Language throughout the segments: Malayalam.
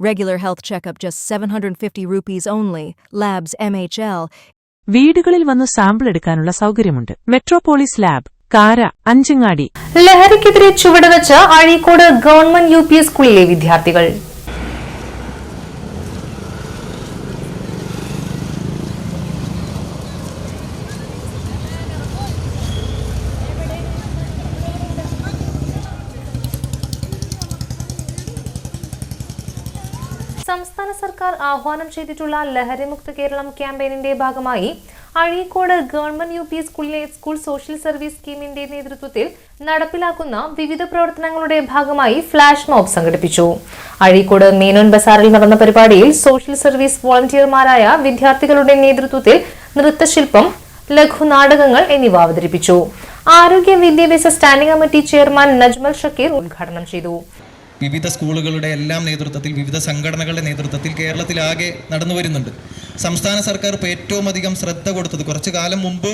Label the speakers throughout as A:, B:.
A: Regular health checkup just 750 rupees only. Labs MHL.
B: വീടുകളിൽ വന്ന് സാമ്പിൾ എടുക്കാനുള്ള സൗകര്യമുണ്ട് മെട്രോപോളിസ് ലാബ് കാര അഞ്ചങ്ങാടി
C: ലഹരിക്കെതിരെ ചുവടുവെച്ച് അഴീക്കോട് ഗവൺമെന്റ് യു പി സ്കൂളിലെ വിദ്യാർത്ഥികൾ സംസ്ഥാന സർക്കാർ ആഹ്വാനം ചെയ്തിട്ടുള്ള ലഹരിമുക്ത കേരളം ക്യാമ്പയിനിന്റെ ഭാഗമായി അഴീക്കോട് ഗവൺമെന്റ് യു പി സ്കൂളിലെ സ്കൂൾ സോഷ്യൽ സർവീസ് സ്കീമിന്റെ നേതൃത്വത്തിൽ നടപ്പിലാക്കുന്ന വിവിധ പ്രവർത്തനങ്ങളുടെ ഭാഗമായി ഫ്ലാഷ് മോബ് സംഘടിപ്പിച്ചു. അഴീക്കോട് മീനോൻ ബസാറിൽ നടന്ന പരിപാടിയിൽ സോഷ്യൽ സർവീസ് വോളണ്ടിയർമാരായ വിദ്യാർത്ഥികളുടെ നേതൃത്വത്തിൽ നൃത്തശില്പം ലഘുനാടകങ്ങൾ എന്നിവ അവതരിപ്പിച്ചു. ആരോഗ്യ വിദ്യാഭ്യാസ standing committee chairman Najmal Shakeer ഉദ്ഘാടനം ചെയ്തു.
D: വിവിധ സ്കൂളുകളുടെ എല്ലാം നേതൃത്വത്തിൽ വിവിധ സംഘടനകളുടെ നേതൃത്വത്തിൽ കേരളത്തിലാകെ നടന്നു വരുന്നുണ്ട്. സംസ്ഥാന സർക്കാർ ഇപ്പോൾ ഏറ്റവും അധികം ശ്രദ്ധ കൊടുത്തത് കുറച്ചു കാലം മുമ്പ്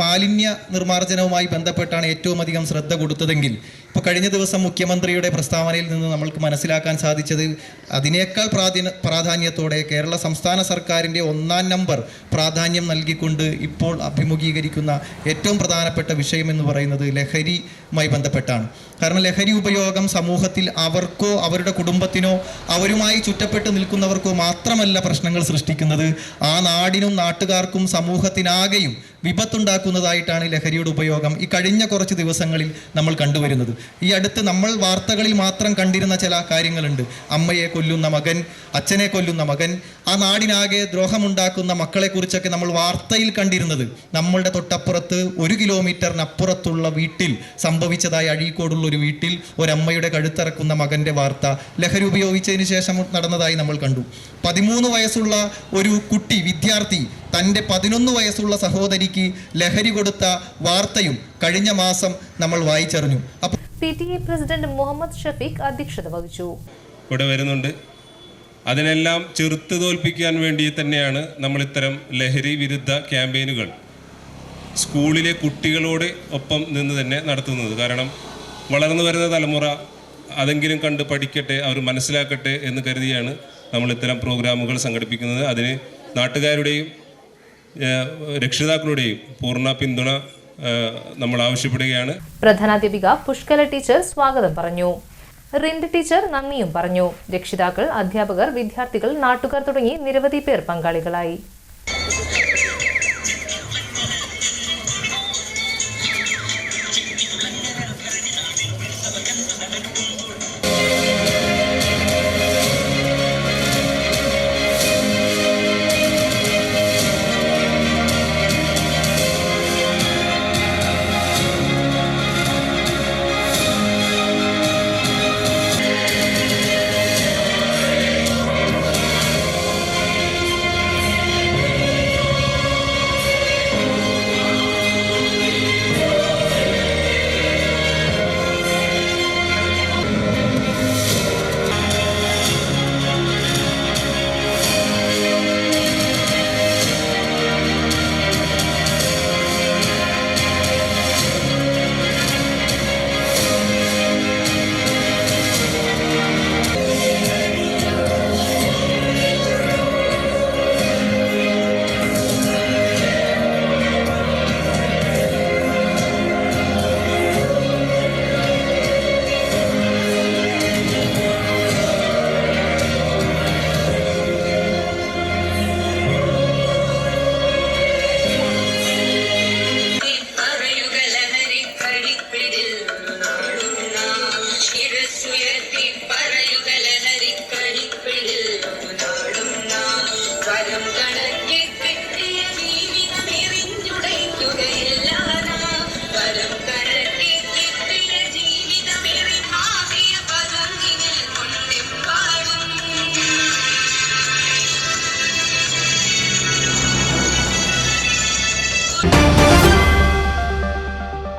D: മാലിന്യ നിർമ്മാർജനവുമായി ബന്ധപ്പെട്ടാണ് ഏറ്റവും അധികം ശ്രദ്ധ കൊടുത്തതെങ്കിൽ ഇപ്പോൾ കഴിഞ്ഞ ദിവസം മുഖ്യമന്ത്രിയുടെ പ്രസ്താവനയിൽ നിന്ന് നമ്മൾക്ക് മനസ്സിലാക്കാൻ സാധിച്ചത് അതിനേക്കാൾ പ്രാധാന്യ പ്രാധാന്യത്തോടെ കേരള സംസ്ഥാന സർക്കാരിന്റെ ഒന്നാം നമ്പർ പ്രാധാന്യം നൽകിക്കൊണ്ട് ഇപ്പോൾ അഭിമുഖീകരിക്കുന്ന ഏറ്റവും പ്രധാനപ്പെട്ട വിഷയമെന്ന് പറയുന്നത് ലഹരിയുമായി ബന്ധപ്പെട്ടാണ്. കാരണം ലഹരി ഉപയോഗം സമൂഹത്തിൽ അവർക്കോ അവരുടെ കുടുംബത്തിനോ അവരുമായി ചുറ്റപ്പെട്ട് നിൽക്കുന്നവർക്കോ മാത്രമല്ല പ്രശ്നങ്ങൾ സൃഷ്ടിക്കുന്നത്. ആ നാടിനും നാട്ടുകാർക്കും സമൂഹത്തിനാകെയും വിപത്തുണ്ടാക്കുന്നതായിട്ടാണ് ലഹരിയുടെ ഉപയോഗം ഈ കഴിഞ്ഞ കുറച്ച് ദിവസങ്ങളിൽ നമ്മൾ കണ്ടുവരുന്നത്. ഈ അടുത്ത് നമ്മൾ വാർത്തകളിൽ മാത്രം കണ്ടിരുന്ന ചില കാര്യങ്ങളുണ്ട്. അമ്മയെ കൊല്ലുന്ന മകൻ അച്ഛനെ കൊല്ലുന്ന മകൻ ആ നാടിനാകെ ദ്രോഹമുണ്ടാക്കുന്ന മക്കളെക്കുറിച്ചൊക്കെ നമ്മൾ വാർത്തയിൽ കണ്ടിരുന്നത്. നമ്മളുടെ തൊട്ടപ്പുറത്ത് ഒരു കിലോമീറ്ററിനപ്പുറത്തുള്ള വീട്ടിൽ സംഭവിച്ചതായി അഴീക്കോടുള്ള ഒരു വീട്ടിൽ ഒരമ്മയുടെ കഴുത്തിറക്കുന്ന മകന്റെ വാർത്ത ലഹരി ഉപയോഗിച്ചതിന് ശേഷം നടന്നതായി നമ്മൾ കണ്ടു. പതിമൂന്ന് വയസ്സുള്ള ഒരു കുട്ടി വിദ്യാർത്ഥി തന്റെ പതിനൊന്ന് വയസ്സുള്ള സഹോദരിക്ക് ലഹരി കൊടുത്ത വാർത്തയും കഴിഞ്ഞ മാസം നമ്മൾ വായിച്ചറിഞ്ഞു. അപ്പോൾ
C: P T A president Muhammad Shafeeq അധ്യക്ഷത വഹിച്ചു.
E: ഇവിടെ വരുന്നുണ്ട്. അതിനെല്ലാം ചെറുത്ത് തോൽപ്പിക്കാൻ വേണ്ടി തന്നെയാണ് നമ്മൾ ഇത്തരം ലഹരി വിരുദ്ധ ക്യാമ്പയിനുകൾ സ്കൂളിലെ കുട്ടികളോട് ഒപ്പം നിന്ന് തന്നെ നടത്തുന്നത്. കാരണം വളർന്നു വരുന്ന തലമുറ അതെങ്കിലും കണ്ട് പഠിക്കട്ടെ അവർ മനസ്സിലാക്കട്ടെ എന്ന് കരുതിയാണ് നമ്മൾ ഇത്തരം പ്രോഗ്രാമുകൾ സംഘടിപ്പിക്കുന്നത്. അതിന് നാട്ടുകാരുടെയും രക്ഷിതാക്കളുടെയും പൂർണ പിന്തുണ നമ്മൾ ആവശ്യപ്പെടുകയാണ്.
C: പ്രധാനാധ്യാപിക പുഷ്കല ടീച്ചർ സ്വാഗതം പറഞ്ഞു. റിൻഡ് ടീച്ചർ നന്ദിയും പറഞ്ഞു. രക്ഷിതാക്കൾ അധ്യാപകർ വിദ്യാർത്ഥികൾ നാട്ടുകാർ തുടങ്ങി നിരവധി പേർ പങ്കാളികളായി.